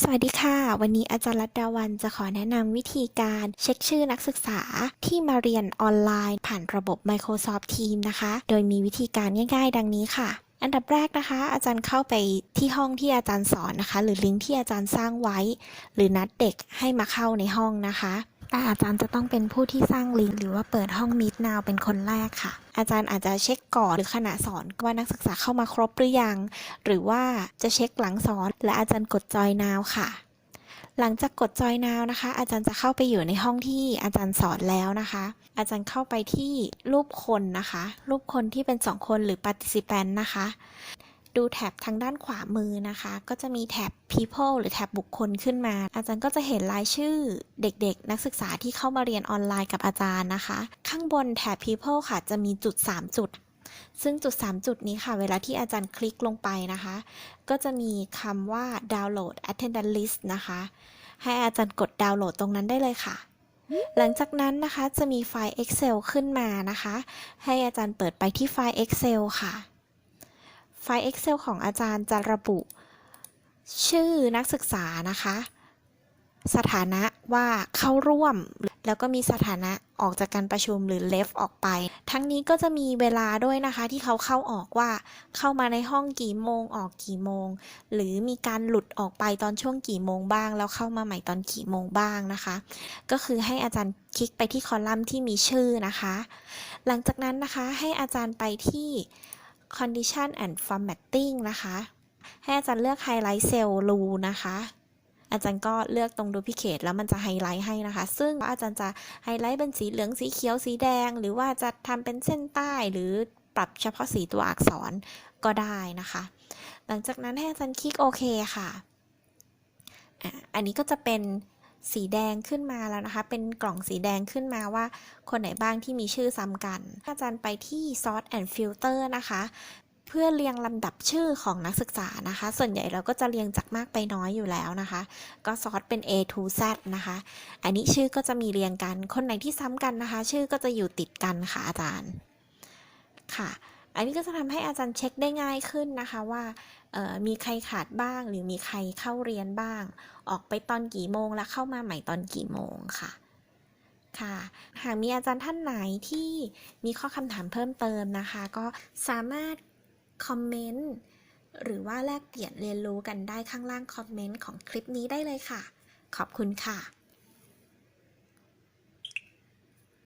สวัสดีค่ะ วันนี้อาจารย์รัตดาวันจะขอแนะนำวิธีการเช็คชื่อนักศึกษาที่มาเรียนออนไลน์ผ่านระบบ Microsoft Teams นะคะ โดยมีวิธีการง่ายๆ ดังนี้ค่ะ อันดับแรกนะคะ อาจารย์เข้าไปที่ห้องที่อาจารย์สอนนะคะ หรือลิงก์ที่อาจารย์สร้างไว้ หรือนัดเด็กให้มาเข้าในห้องนะคะ แต่อาจารย์จะต้องเป็นผู้ที่สร้างลิงก์หรือว่าเปิดห้อง Meet Now เป็นคนแรกค่ะ อาจารย์อาจจะเช็คก่อนหรือขณะสอนว่านักศึกษาเข้ามาครบหรือยัง หรือว่าจะเช็คหลังสอน และอาจารย์กดจอย Now ค่ะ หลังจากกดจอย Now นะคะ อาจารย์จะเข้าไปอยู่ในห้องที่อาจารย์สอนแล้วนะคะ อาจารย์เข้าไปที่รูปคนนะคะ รูปคนที่เป็นสองคนหรือ participant นะคะ ดูแท็บทางด้านขวามือนะคะ ก็จะมีแท็บ people หรือแท็บบุคคลขึ้นมา อาจารย์ก็จะเห็นรายชื่อเด็กๆ นักศึกษาที่เข้ามาเรียนออนไลน์กับอาจารย์นะคะ ข้างบนแท็บ people ค่ะจะมีจุด 3 จุด ซึ่งจุด 3 จุดนี้ค่ะ เวลาที่อาจารย์คลิกลงไปนะคะ ก็จะมีคำว่า download attendance list นะคะ ให้อาจารย์กดดาวน์โหลดตรงนั้นได้เลยค่ะหลังจากนั้นนะคะจะมีไฟล์ Excel ขึ้นมานะคะ ให้อาจารย์เปิดไปที่ไฟล์ Excel ค่ะ ไฟล์ Excel ของอาจารย์จะระบุ ชื่อนักศึกษานะคะ สถานะว่าเข้าร่วม แล้วก็มีสถานะออกจากการประชุมหรือ left ออกไป ทั้งนี้ก็จะมีเวลาด้วยนะคะ ที่เขาเข้าออกว่าเข้ามาในห้องกี่โมงออกกี่โมง หรือมีการหลุดออกไปตอนช่วงกี่โมงบ้าง แล้วเข้ามาใหม่ตอนกี่โมงบ้างนะคะ ก็คือให้อาจารย์คลิกไปที่คอลัมน์ที่มีชื่อนะคะ หลังจากนั้นนะคะให้อาจารย์ไปที่ condition and formatting นะคะ ให้อาจารย์เลือก highlight cell rule นะคะอาจารย์ก็เลือกตรง duplicate แล้วมันจะไฮไลท์ให้นะคะ ซึ่งอาจารย์จะไฮไลท์เป็นสีเหลืองสีเขียวสีแดง หรือว่าจะทำเป็นเส้นใต้หรือปรับเฉพาะสีตัวอักษรก็ได้นะคะ หลังจากนั้นให้อาจารย์คลิกโอเคค่ะอะอันนี้ก็จะเป็น สีแดงขึ้นมาแล้วนะคะ เป็นกล่องสีแดงขึ้นมาว่า คนไหนบ้างที่มีชื่อซ้ำกัน อาจารย์ไปที่ sort and filter นะคะ เพื่อเรียงลำดับชื่อของนักศึกษานะคะ ส่วนใหญ่เราก็จะเรียงจากมากไปน้อยอยู่แล้วนะคะ ก็ซอร์ตเป็น A to Z นะคะ อันนี้ชื่อก็จะมีเรียงกัน คนไหนที่ซ้ำกันนะคะ ชื่อก็จะอยู่ติดกันค่ะอาจารย์ ค่ะ อันนี้ก็จะทำให้อาจารย์เช็คได้ง่ายขึ้นนะคะว่ามีใครขาดบ้าง หรือมีใครเข้าเรียนบ้าง ออกไปตอนกี่โมงแล้วเข้ามาใหม่ตอนกี่โมงค่ะค่ะหากมีอาจารย์ท่านไหนที่มีข้อคำถามเพิ่มเติมนะคะ ก็สามารถคอมเมนต์หรือว่าแลกเปลี่ยนเรียนรู้กันได้ข้างล่างคอมเมนต์ของคลิปนี้ได้เลยค่ะ ขอบคุณค่ะ